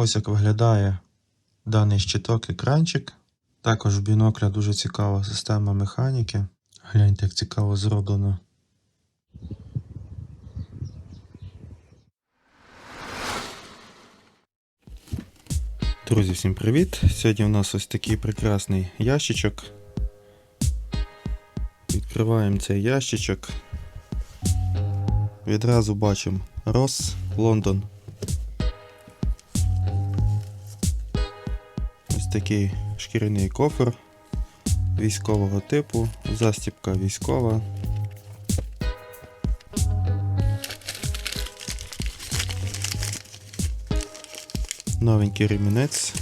Ось як виглядає даний щиток екранчик. Також в бінокля дуже цікава система механіки. Гляньте, як цікаво зроблено. Друзі, всім привіт! Сьогодні у нас ось такий прекрасний ящичок. Відкриваємо цей ящичок. Відразу бачимо Рос, Лондон. Такий шкіряний кофр військового типу, застібка військова. Новенький ремінець.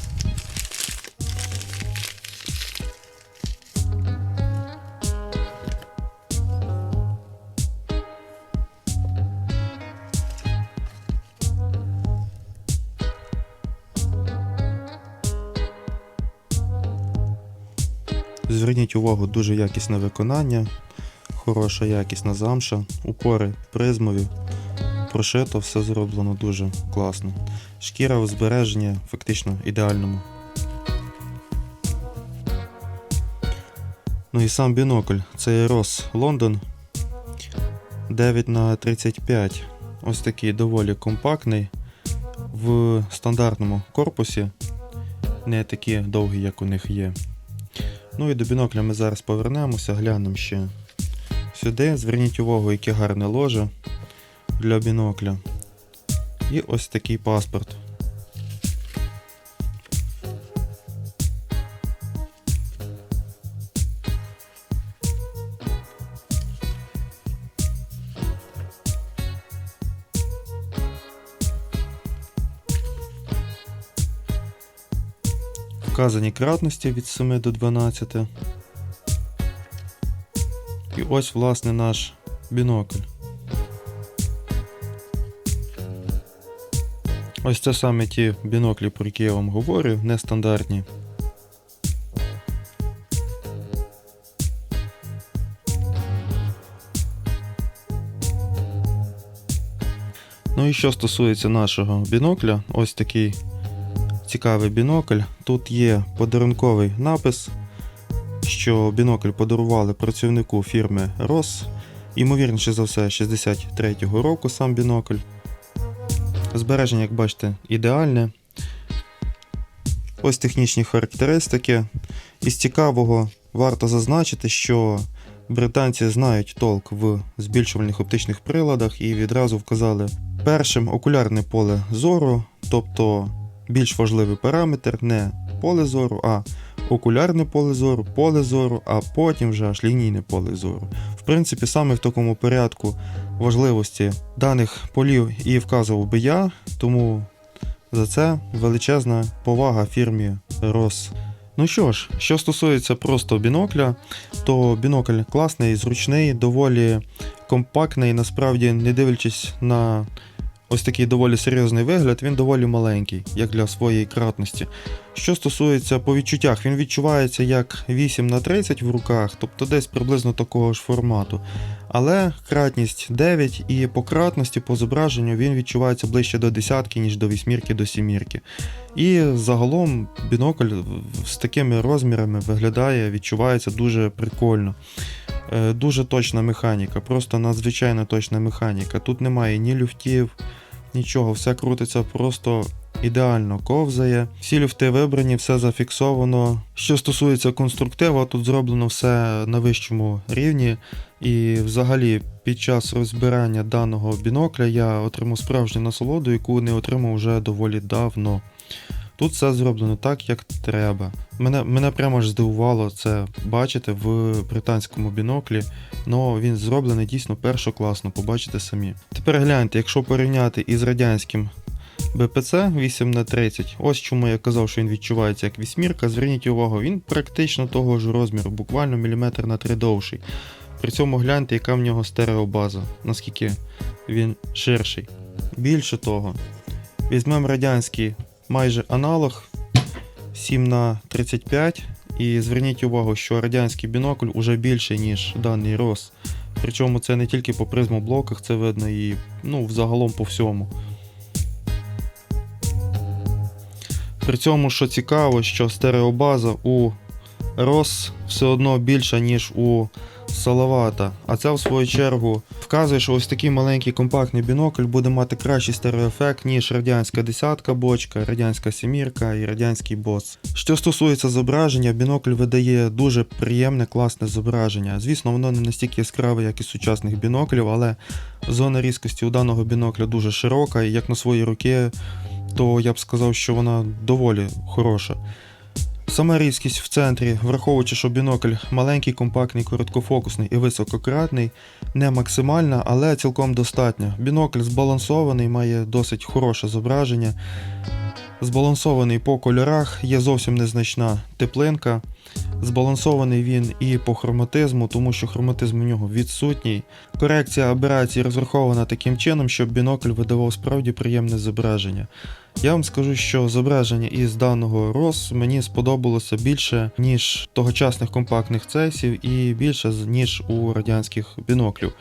Увагу, дуже якісне виконання, хороша якісна замша, упори призмові, прошито, все зроблено дуже класно. Шкіра у збереженні фактично ідеальному. Ну і сам бінокль. Це Ross London 9 на 35 Ось такий доволі компактний. В стандартному корпусі, не такі довгі, як у них є. Ну і до бінокля ми зараз повернемося, глянемо ще сюди. Зверніть увагу, яке гарне ложе для бінокля. І ось такий паспорт. Вказані кратності від 7 до 12. І ось, власне, наш бінокль. Ось це саме ті біноклі, про які я вам говорю, нестандартні. Ну і що стосується нашого бінокля, ось такий цікавий бінокль. Тут є подарунковий напис, що бінокль подарували працівнику фірми Ross. Ймовірніше за все, 63-го року сам бінокль. Збереження, як бачите, ідеальне. Ось технічні характеристики. Із цікавого варто зазначити, що британці знають толк в збільшувальних оптичних приладах і відразу вказали першим окулярне поле зору, тобто більш важливий параметр не поле зору, а окулярне поле зору, поле зору, а потім вже аж лінійне поле зору. В принципі, саме в такому порядку важливості даних полів і вказував би я, тому за це величезна повага фірмі Ross. Ну що ж, що стосується просто бінокля, то бінокль класний, зручний, доволі компактний, насправді, не дивлячись на ось такий доволі серйозний вигляд, він доволі маленький, як для своєї кратності. Що стосується по відчуттях, він відчувається як 8 на 30 в руках, тобто десь приблизно такого ж формату. Але кратність 9 і по кратності, по зображенню він відчувається ближче до десятки, ніж до вісьмірки, до сімірки. І загалом бінокль з такими розмірами виглядає, відчувається дуже прикольно. Е, Дуже точна механіка, просто надзвичайно точна механіка. Тут немає ні люфтів, нічого, все крутиться просто ідеально ковзає. Всі люфти вибрані, все зафіксовано. Що стосується конструктива, тут зроблено все на вищому рівні. І взагалі під час розбирання даного бінокля я отримав справжню насолоду, яку не отримав вже доволі давно. Тут все зроблено так, як треба. Мене, мене прямо ж здивувало це бачити в британському біноклі, але він зроблений дійсно першокласно, побачите самі. Тепер гляньте, якщо порівняти із радянським БПЦ 8х30, ось чому я казав, що він відчувається як вісьмірка, зверніть увагу, він практично того ж розміру, буквально міліметр на 3 довший. При цьому гляньте, яка в нього стереобаза, наскільки він ширший. Більше того, візьмемо радянський майже аналог 7 на 35 і зверніть увагу, що радянський бінокль уже більший, ніж даний роз. Причому це не тільки по призмоблоках, це видно і ну, взагалом по всьому. При цьому, що цікаво, що стереобаза у ROS все одно більша, ніж у Салавата. А це, в свою чергу, вказує, що ось такий маленький компактний бінокль буде мати кращий стереоефект, ніж радянська десятка бочка, радянська сімірка і радянський бос. Що стосується зображення, бінокль видає дуже приємне, класне зображення. Звісно, воно не настільки яскраве, як і сучасних біноклів, але зона різкості у даного бінокля дуже широка, і як на свої руки, то я б сказав, що вона доволі хороша. Сама різкість в центрі, враховуючи, що бінокль маленький, компактний, короткофокусний і високократний, не максимальна, але цілком достатня. Бінокль збалансований, має досить хороше зображення. Збалансований по кольорах, є зовсім незначна теплинка. Збалансований він і по хроматизму, тому що хроматизм у нього відсутній. Корекція аберацій розрахована таким чином, щоб бінокль видавав справді приємне зображення. Я вам скажу, що зображення із даного ROS мені сподобалося більше, ніж тогочасних компактних цейсів, і більше ніж у радянських біноклів.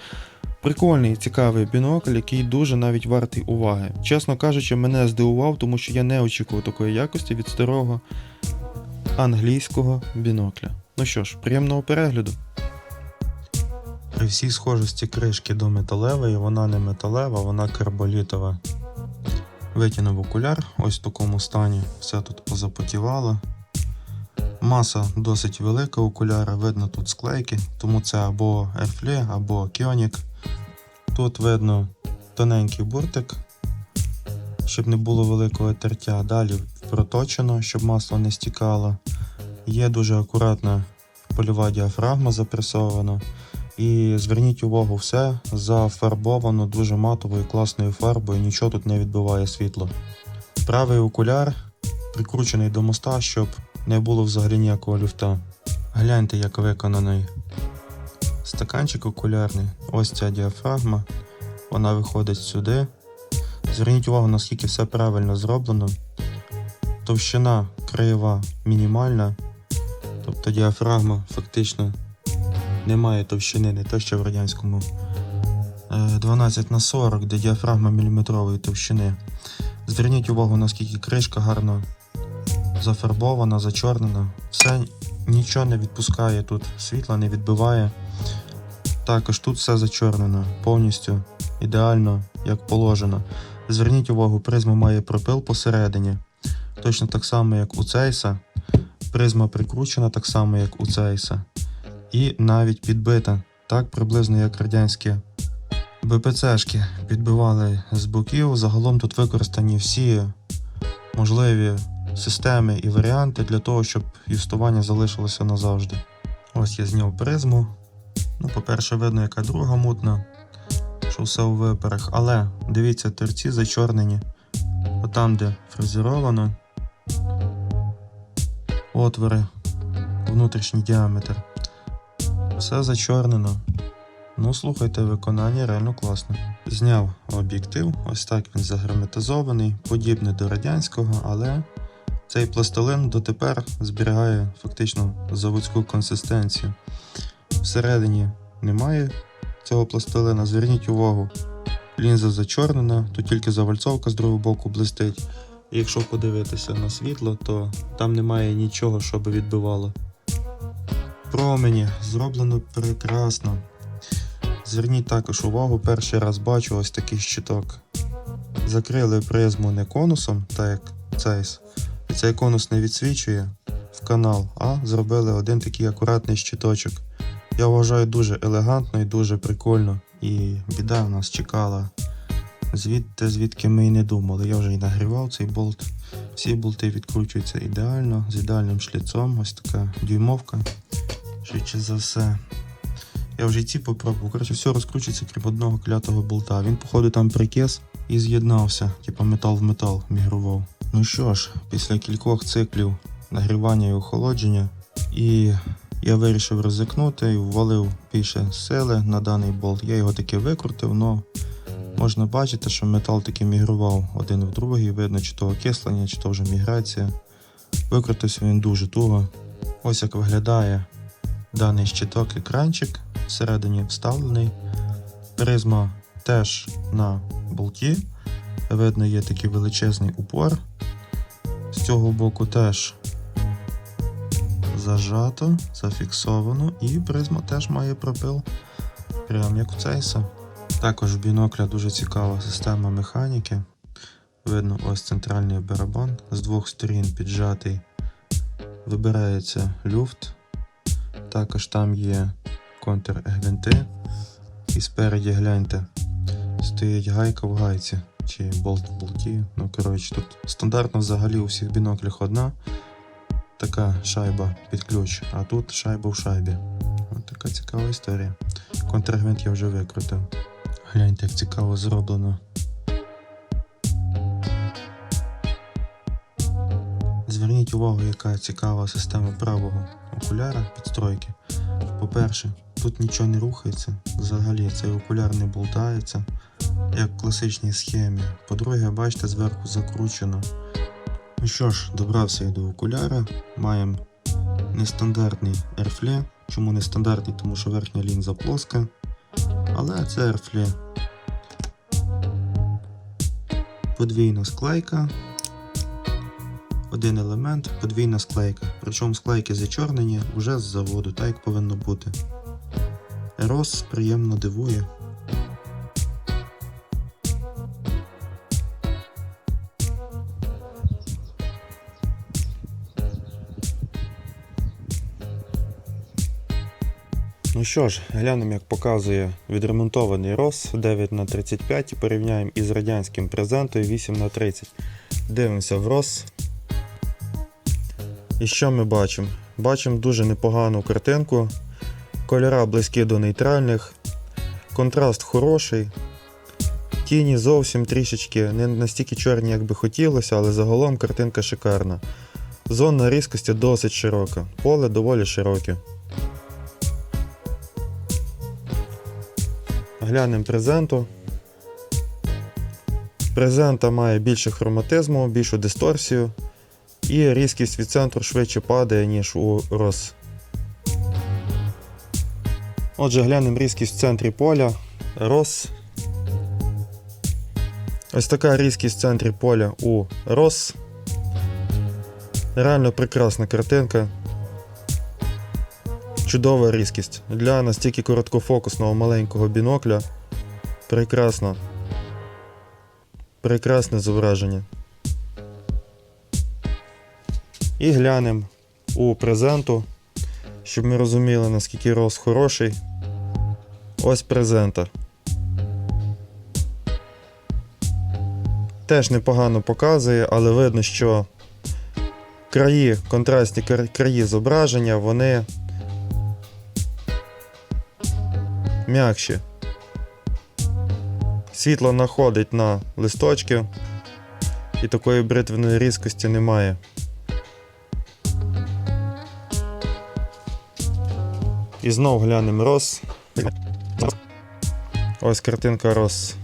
Прикольний, цікавий бінокль, який дуже навіть вартий уваги. Чесно кажучи, мене здивував, тому що я не очікував такої якості від старого англійського бінокля. Ну що ж, приємного перегляду. При всій схожості кришки до металевої, вона не металева, вона карболітова. Витягнув окуляр, ось в такому стані, все тут позапотівало. Маса досить велика окуляра, видно тут склейки, тому це або Airfly, або Kionik. Тут видно тоненький буртик, щоб не було великого тертя. Далі проточено, щоб масло не стікало. Є дуже акуратна польова діафрагма запресована. І зверніть увагу, все зафарбовано дуже матовою класною фарбою, нічого тут не відбиває світло. Правий окуляр прикручений до моста, щоб не було взагалі ніякого люфта. Гляньте, як виконаний стаканчик окулярний. Ось ця діафрагма. Вона виходить сюди. Зверніть увагу, наскільки все правильно зроблено. Товщина краєва мінімальна, тобто діафрагма фактично немає товщини, не те, що в радянському е, 12 на 40, де діафрагма міліметрової товщини. Зверніть увагу, наскільки кришка гарно зафарбована, зачорнена. Все нічого не відпускає тут, світла не відбиває. Також тут все зачорнено, повністю ідеально, як положено. Зверніть увагу, призма має пропил посередині. Точно так само, як у цейса. Призма прикручена так само, як у цейса. І навіть підбита, так приблизно як радянські БПЦшки підбивали з боків. Загалом тут використані всі можливі системи і варіанти для того, щоб юстування залишилося назавжди. Ось я зняв призму. Ну, по-перше, видно, яка друга мутна, що все у виперах. Але дивіться, терці зачорнені. Отам, де фрезеровано. Отвори, внутрішній діаметр. Все зачорнено. Ну, слухайте, виконання реально класне. Зняв об'єктив, ось так він загерметизований, подібний до радянського, але цей пластилин дотепер зберігає фактично заводську консистенцію. Всередині немає цього пластилина. Зверніть увагу, лінза зачорнена, тут тільки завальцовка з другого боку блистить. Якщо подивитися на світло, то там немає нічого, що би відбивало. Промені зроблено прекрасно. Зверніть також увагу, перший раз бачу ось такий щиток. Закрили призму не конусом, так як цейс. І цей конус не відсвічує в канал, а зробили один такий акуратний щиточок. Я вважаю дуже елегантно і дуже прикольно. І біда в нас чекала звідти, звідки ми і не думали. Я вже і нагрівав цей болт. Всі болти відкручуються ідеально, з ідеальним шліцом. Ось така дюймовка. Швидше за все. Я вже ці попробував. Коротше, все розкручується крім одного клятого болта. Він, походу, там прикис і з'єднався, типу метал в метал мігрував. Ну що ж, після кількох циклів нагрівання і охолодження, і я вирішив ризикнути і ввалив більше сили на даний болт. Я його таки викрутив, але можна бачити, що метал таки мігрував один в другий. Видно, чи то окислення, чи то вже міграція. Викрутився він дуже туго. Ось як виглядає даний щиток екранчик всередині вставлений. Призма теж на болті. Видно, є такий величезний упор. З цього боку теж зажато, зафіксовано, і призма теж має пропил, прям як у цейса. Також в бінокля дуже цікава система механіки. Видно ось центральний барабан, з двох сторін піджатий. Вибирається люфт. Також там є контргвинти. І спереді гляньте, стоїть гайка в гайці чи болт в болті. Ну, коротше, тут стандартно взагалі у всіх біноклях одна така шайба під ключ, а тут шайба в шайбі. Ось така цікава історія. Контргвинт я вже викрутив. Гляньте, як цікаво зроблено. Зверніть увагу, яка цікава система правого окуляра підстройки. По-перше, тут нічого не рухається, взагалі цей окуляр не болтається, як в класичній схемі. По-друге, бачите, зверху закручено. Ну що ж, добрався я до окуляра. Маємо нестандартний ерфле. Чому нестандартний? Тому що верхня лінза плоска. Але це ерфле. Подвійна склейка. Один елемент, подвійна склейка. Причому склейки зачорнені вже з заводу, так як повинно бути. Ерос приємно дивує. Ну що ж, глянемо, як показує відремонтований ROS 9х35 і порівняємо із радянським презентою 8х30. Дивимося в ROS. І що ми бачимо? Бачимо дуже непогану картинку. Кольора близькі до нейтральних. Контраст хороший. Тіні зовсім трішечки не настільки чорні, як би хотілося, але загалом картинка шикарна. Зона різкості досить широка, поле доволі широке. Глянемо презенту. Презента має більше хроматизму, більшу дисторсію, і різкість від центру швидше падає, ніж у ROS. Отже, глянемо різкість в центрі поля. ROS. Ось така різкість в центрі поля у ROS. Реально прекрасна картинка. Чудова різкість. Для настільки короткофокусного маленького бінокля. Прекрасно. Прекрасне зображення. І глянемо у презенту, щоб ми розуміли, наскільки роз хороший. Ось презента. Теж непогано показує, але видно, що краї, контрастні краї зображення, вони м'якші. Світло находить на листочки, і такої бритвеної різкості немає. І знов глянемо роз. Ось картинка роз.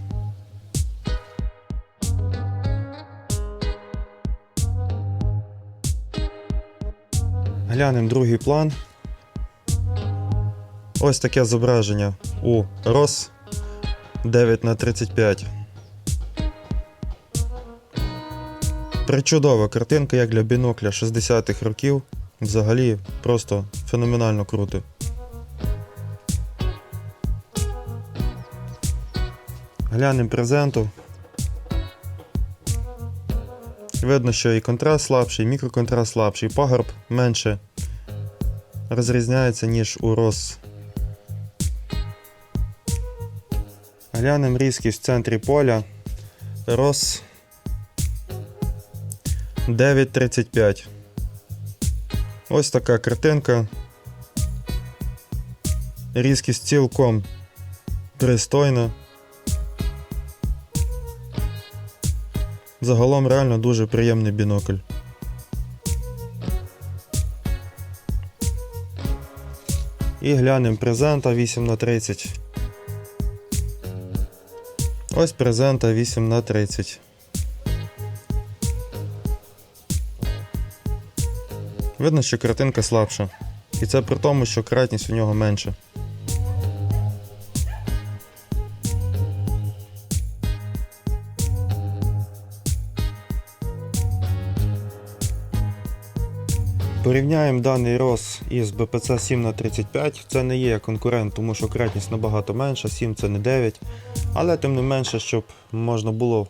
Глянемо другий план. Ось таке зображення у ROS 9х35. Причудова картинка, як для бінокля 60-х років. Взагалі просто феноменально круто. Глянемо презенту. Видно, що і контраст слабший, і мікроконтраст слабший, пагорб менше розрізняється, ніж у ROS Глянемо різкість в центрі поля. Рос 9.35. Ось така картинка. Різкість цілком пристойна. Загалом реально дуже приємний бінокль. І глянемо презента 8х30. Ось презента 8 на 30. Видно, що картинка слабша. І це при тому, що кратність у нього менша. Порівняємо даний ROS із BPC 7 х 35 Це не є конкурент, тому що кратність набагато менша, 7 це не 9. Але тим не менше, щоб можна було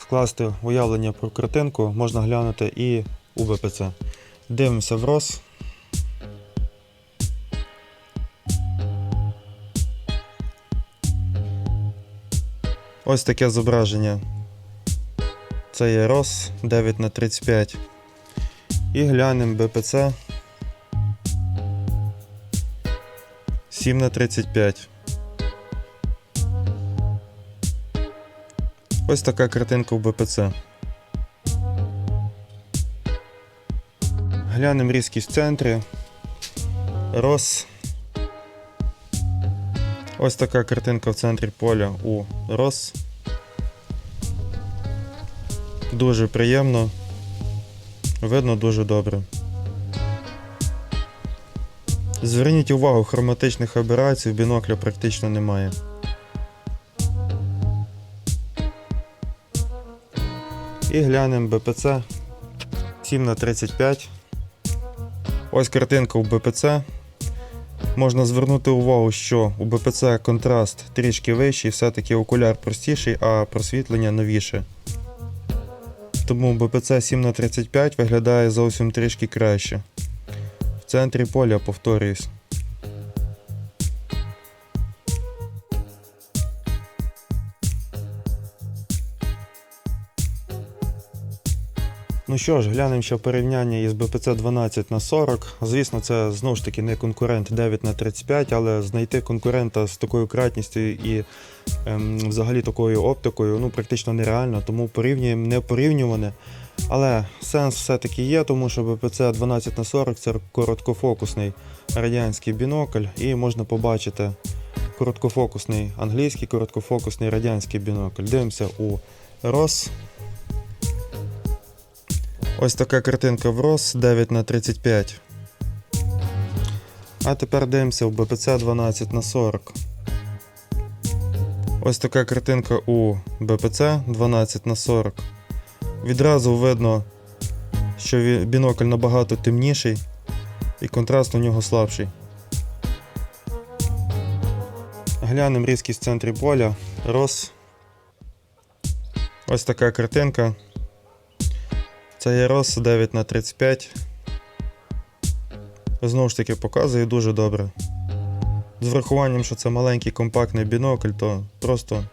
скласти уявлення про картинку, можна глянути і у BPC. Дивимося в ROS. Ось таке зображення. Це є ROS 9 х 35 І глянемо BPC 7 х 35 Ось така картинка в BPC. Глянемо різкість в центрі. ROS. Ось така картинка в центрі поля у ROS. Дуже приємно. Видно дуже добре. Зверніть увагу, хроматичних аберацій в бінокля практично немає. І глянемо BPC 7 х 35 Ось картинка у BPC. Можна звернути увагу, що у BPC контраст трішки вищий, все-таки окуляр простіший, а просвітлення новіше. Тому БПЦ 7 х 35 виглядає зовсім трішки краще. В центрі поля повторююсь. Ну що ж, глянемо ще порівняння із BPC 12 на 40. Звісно, це знову ж таки не конкурент 9 на 35, але знайти конкурента з такою кратністю і ем, взагалі такою оптикою ну, практично нереально, тому порівнюємо не порівнюване. Але сенс все-таки є, тому що BPC 12 на 40 це короткофокусний радянський бінокль, і можна побачити короткофокусний англійський, короткофокусний радянський бінокль. Дивимося у ROS. Ось така картинка в ROS 9 на 35 А тепер дивимося в BPC 12 на 40 Ось така картинка у BPC 12 на 40 Відразу видно, що бінокль набагато темніший і контраст у нього слабший. Глянемо різкість в центрі поля. ROS. Ось така картинка. Це є ROS 9 на 35 Знову ж таки показує дуже добре. З врахуванням, що це маленький компактний бінокль, то просто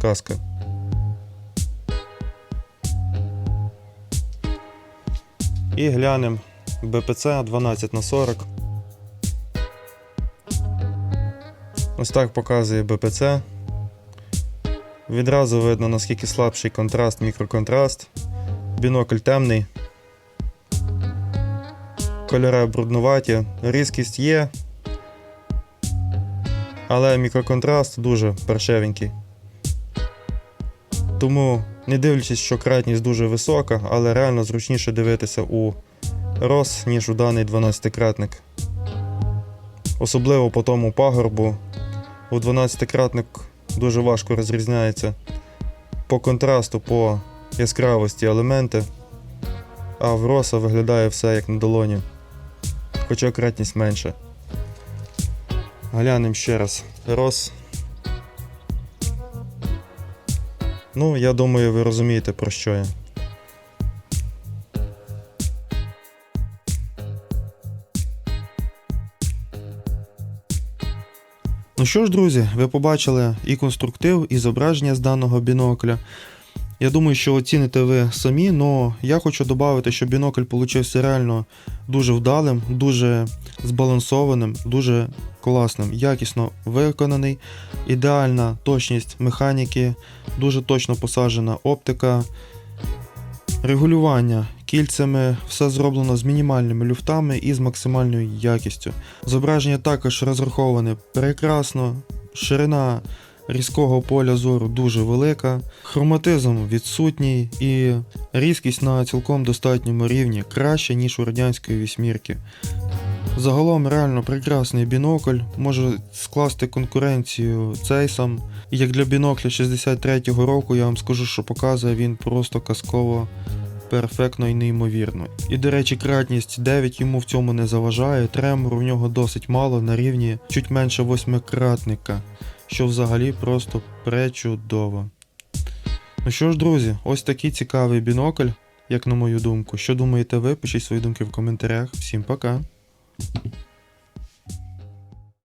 казка. І глянемо BPC 12 на 40 Ось так показує BPC. Відразу видно наскільки слабший контраст, мікроконтраст. Бінокль темний. Кольори бруднуваті. Різкість є. Але мікроконтраст дуже паршевенький. Тому, не дивлячись, що кратність дуже висока, але реально зручніше дивитися у ROS, ніж у даний 12-кратник. Особливо по тому пагорбу. У 12-кратник дуже важко розрізняється по контрасту, по яскравості елементи, а в роса виглядає все як на долоні, хоча кратність менша. Глянемо ще раз. Рос. Ну, я думаю, ви розумієте, про що я. Ну що ж, друзі, ви побачили і конструктив, і зображення з даного бінокля. Я думаю, що оціните ви самі, але я хочу додати, що бінокль получився реально дуже вдалим, дуже збалансованим, дуже класним, якісно виконаний, ідеальна точність механіки, дуже точно посаджена оптика, регулювання кільцями, все зроблено з мінімальними люфтами і з максимальною якістю. Зображення також розраховане прекрасно, ширина різкого поля зору дуже велика, хроматизм відсутній і різкість на цілком достатньому рівні краще, ніж у радянської вісьмірки. Загалом реально прекрасний бінокль, може скласти конкуренцію цейсам. Як для бінокля 63-го року я вам скажу, що показує він просто казково перфектно і неймовірно. І до речі, кратність 9 йому в цьому не заважає, тремору в нього досить мало на рівні чуть менше восьмикратника, що взагалі просто пречудово. Ну що ж, друзі, ось такий цікавий бінокль, як на мою думку. Що думаєте ви? Пишіть свої думки в коментарях. Всім пока!